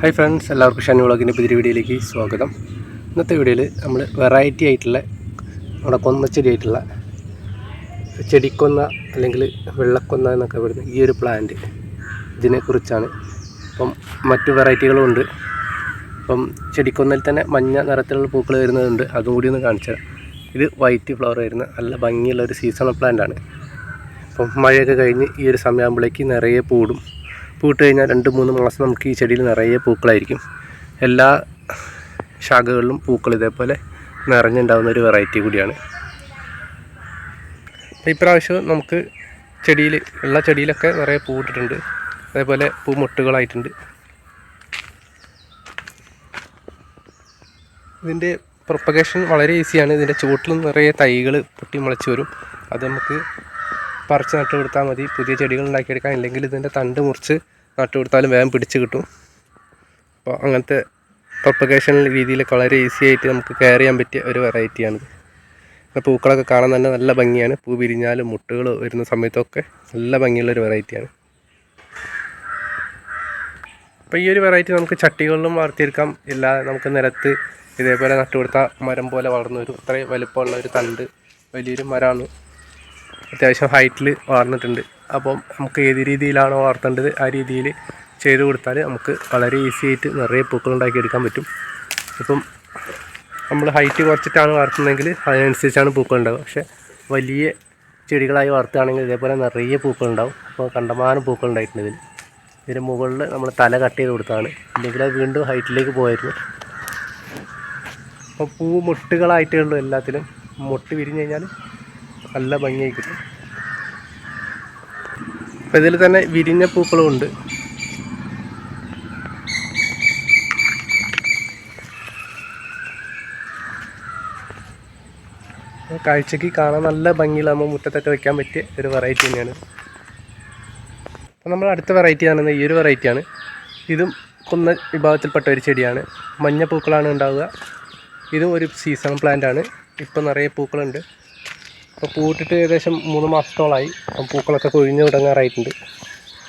Hi friends എല്ലാവർക്കും ഷനി വ്ളോഗിന്റെ പുതിയ വീഡിയോയിലേക്ക് സ്വാഗതം. ഇന്നത്തെ വീഡിയോയിൽ നമ്മൾ വെറൈറ്റി ആയിട്ടുള്ള നമ്മുടെ കൊന്നച്ചെടി ആയിട്ടുള്ള ചെടിക്കൊന്ന അല്ലെങ്കിൽ വെള്ളക്കൊന്ന എന്നൊക്കെ പറയുന്ന ഈ ഒരു പ്ലാന്റ് ഇതിനെക്കുറിച്ചാണ്. അപ്പം മറ്റു വെറൈറ്റികളുമുണ്ട് അപ്പം ചെടിക്കൊന്നയിൽ തന്നെ മഞ്ഞ നിറത്തിലുള്ള പൂക്കൾ വരുന്നതുണ്ട്. അതും കൂടി ഒന്ന് കാണിച്ചാൽ ഇത് വൈറ്റ് ഫ്ലവർ വരുന്ന നല്ല ഭംഗിയുള്ള ഒരു സീസണൽ പ്ലാന്റ് ആണ്. അപ്പം മഴയൊക്കെ കഴിഞ്ഞ് ഈ ഒരു സമയമാകുമ്പോഴേക്ക് നിറയെ പൂടും. പൂട്ട് കഴിഞ്ഞാൽ രണ്ട് മൂന്ന് മാസം നമുക്ക് ഈ ചെടിയിൽ നിറയെ പൂക്കളായിരിക്കും. എല്ലാ ശാഖകളിലും പൂക്കൾ ഇതേപോലെ നിറഞ്ഞുണ്ടാകുന്ന ഒരു വെറൈറ്റി കൂടിയാണ്. ഇപ്രാവശ്യം നമുക്ക് ചെടിയിൽ ഉള്ള ചെടിയിലൊക്കെ നിറയെ പൂവിട്ടിട്ടുണ്ട് അതേപോലെ പൂമൊട്ടുകളായിട്ടുണ്ട് ഇതിന്റെ പ്രൊപ്പഗേഷൻ വളരെ ഈസിയാണ് ഇതിന്റെ ചുവട്ടിൽ നിറയെ തൈകൾ പൊട്ടി മുളച്ച് വരും. അത് നമുക്ക് പറിച്ച് നട്ട് കൊടുത്താൽ മതി. പുതിയ ചെടികൾ ഉണ്ടാക്കിയെടുക്കാം. ഇല്ലെങ്കിൽ ഇതിന്റെ തണ്ട് മുറിച്ച് നട്ട് കൊടുത്താലും വേഗം പിടിച്ച് കിട്ടും. അപ്പോൾ അങ്ങനത്തെ പ്രൊപ്പഗേഷൻ രീതിയിലൊക്കെ വളരെ ഈസി ആയിട്ട് നമുക്ക് കെയർ ചെയ്യാൻ പറ്റിയ ഒരു വെറൈറ്റിയാണിത് പിന്നെ പൂക്കളൊക്കെ കാണാൻ തന്നെ നല്ല ഭംഗിയാണ്. പൂ വിരിഞ്ഞാലും മുട്ടുകൾ വരുന്ന സമയത്തൊക്കെ നല്ല ഭംഗിയുള്ളൊരു വെറൈറ്റിയാണ് അപ്പോൾ ഈ ഒരു വെറൈറ്റി നമുക്ക് ചട്ടികളിലും വളർത്തിയെടുക്കാം. ഇല്ല നമുക്ക് നിരത്ത് ഇതേപോലെ നട്ടു കൊടുത്താൽ മരം പോലെ വളർന്നു വരും അത്രയും വലുപ്പമുള്ള ഒരു തണ്ട് വലിയൊരു മരമാണ്. അത്യാവശ്യം ഹൈറ്റിൽ വളർന്നിട്ടുണ്ട്. അപ്പം നമുക്ക് ഏത് രീതിയിലാണോ വളർത്തേണ്ടത് ആ രീതിയിൽ ചെയ്ത് കൊടുത്താൽ നമുക്ക് വളരെ ഈസി ആയിട്ട് നിറയെ പൂക്കൾ ഉണ്ടാക്കിയെടുക്കാൻ പറ്റും. ഇപ്പം നമ്മൾ ഹൈറ്റ് കുറച്ചിട്ടാണ് വളർത്തുന്നതെങ്കിൽ അതിനനുസരിച്ചാണ് പൂക്കൾ ഉണ്ടാവുക. പക്ഷേ വലിയ ചെടികളായി വളർത്തുകയാണെങ്കിൽ ഇതേപോലെ നിറയെ പൂക്കൾ ഉണ്ടാവും. അപ്പോൾ കണ്ടമാനം പൂക്കൾ ഉണ്ടായിട്ടുണ്ട് ഇതിൽ ഇതിന് മുകളിൽ നമ്മൾ തല കട്ട് ചെയ്ത് കൊടുത്താണ് ഇല്ലെങ്കിൽ അത് വീണ്ടും ഹൈറ്റിലേക്ക് പോയായിരുന്നു. അപ്പോൾ പൂ മുട്ടുകളായിട്ടേ ഉള്ളൂ എല്ലാത്തിലും. മുട്ട് വിരിഞ്ഞ് കഴിഞ്ഞാൽ നല്ല ഭംഗിയായി കിട്ടും. അപ്പം ഇതിൽ തന്നെ വിരിഞ്ഞ പൂക്കളും ഉണ്ട്. കാഴ്ചക്ക് കാണാൻ നല്ല ഭംഗിയുള്ള നമ്മൾ മുറ്റത്തൊക്കെ വെക്കാൻ പറ്റിയ ഒരു വെറൈറ്റി തന്നെയാണ്. അപ്പോൾ നമ്മൾ അടുത്ത വെറൈറ്റി കാണുന്നത് ഈ ഒരു വെറൈറ്റിയാണ് ഇതും കുന്ന വിഭാഗത്തിൽപ്പെട്ട ഒരു ചെടിയാണ്. മഞ്ഞ പൂക്കളാണ് ഉണ്ടാവുക. ഇതും ഒരു സീസൺ പ്ലാന്റ് ആണ്. ഇപ്പം നിറയെ പൂക്കളുണ്ട്. അപ്പോൾ പൂട്ടിട്ട് ഏകദേശം മൂന്ന് മാസത്തോളമായി അപ്പം പൂക്കളൊക്കെ കൊഴിഞ്ഞു തുടങ്ങാറായിട്ടുണ്ട്.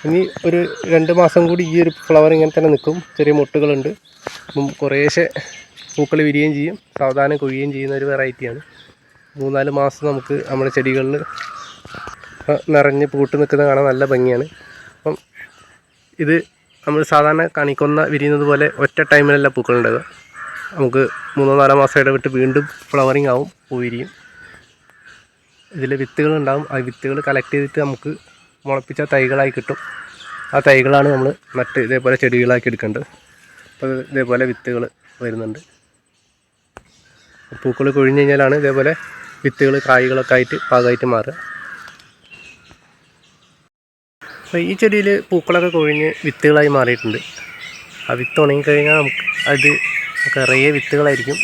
ഇനി ഒരു രണ്ട് മാസം കൂടി ഈ ഒരു ഫ്ലവർ ഇങ്ങനെ തന്നെ നിൽക്കും. ചെറിയ മുട്ടുകളുണ്ട്. അപ്പം കുറേശ്ശെ പൂക്കൾ വിരിയുകയും ചെയ്യും. സാവധാനം കൊഴിയുകയും ചെയ്യുന്ന ഒരു വെറൈറ്റിയാണ് മൂന്നാൽ മാസം നമുക്ക് നമ്മുടെ ചെടികളിൽ നിറഞ്ഞ് പൂട്ട് നിൽക്കുന്നത് കാണാൻ നല്ല ഭംഗിയാണ്. അപ്പം ഇത് നമ്മൾ സാധാരണ കണിക്കൊന്ന വിരിയുന്നത് പോലെ ഒറ്റ ടൈമിലല്ല പൂക്കളുണ്ടാവുക നമുക്ക് മൂന്നോ നാലോ മാസം ഇടവിട്ട് വീണ്ടും ഫ്ലവറിങ് ആവും പൂ വിരിയും ഇതിൽ വിത്തുകൾ ഉണ്ടാകും ആ വിത്തുകൾ കളക്ട് ചെയ്തിട്ട് നമുക്ക് മുളപ്പിച്ച തൈകളായി കിട്ടും. ആ തൈകളാണ് നമ്മൾ നട്ട് ഇതേപോലെ ചെടികളാക്കി എടുക്കേണ്ടത്. അപ്പോൾ ഇതേപോലെ വിത്തുകൾ വരുന്നുണ്ട്. പൂക്കൾ കൊഴിഞ്ഞ് കഴിഞ്ഞാലാണ് ഇതേപോലെ വിത്തുകൾ കായ്കളൊക്കെ ആയിട്ട് പാകമായിട്ട് മാറുക. അപ്പോൾ ഈ ചെടിയിൽ പൂക്കളൊക്കെ കൊഴിഞ്ഞ് വിത്തുകളായി മാറിയിട്ടുണ്ട്. ആ വിത്ത് ഉണങ്ങിക്കഴിഞ്ഞാൽ നമുക്ക് അത് നിറയെ വിത്തുകളായിരിക്കും.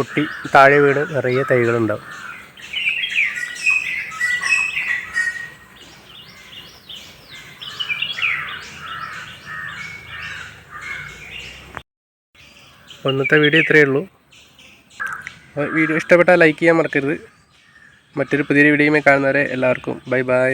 പൊട്ടി താഴെ വീണ് നിറയെ തൈകളുണ്ടാവും. അപ്പോൾ ഇന്നത്തെ വീഡിയോ ഇത്രയേ ഉള്ളൂ. വീഡിയോ ഇഷ്ടപ്പെട്ടാൽ ലൈക്ക് ചെയ്യാൻ മറക്കരുത്. മറ്റൊരു പുതിയൊരു വീഡിയോയുമായി കാണുന്നവരെ എല്ലാവർക്കും ബൈ ബൈ.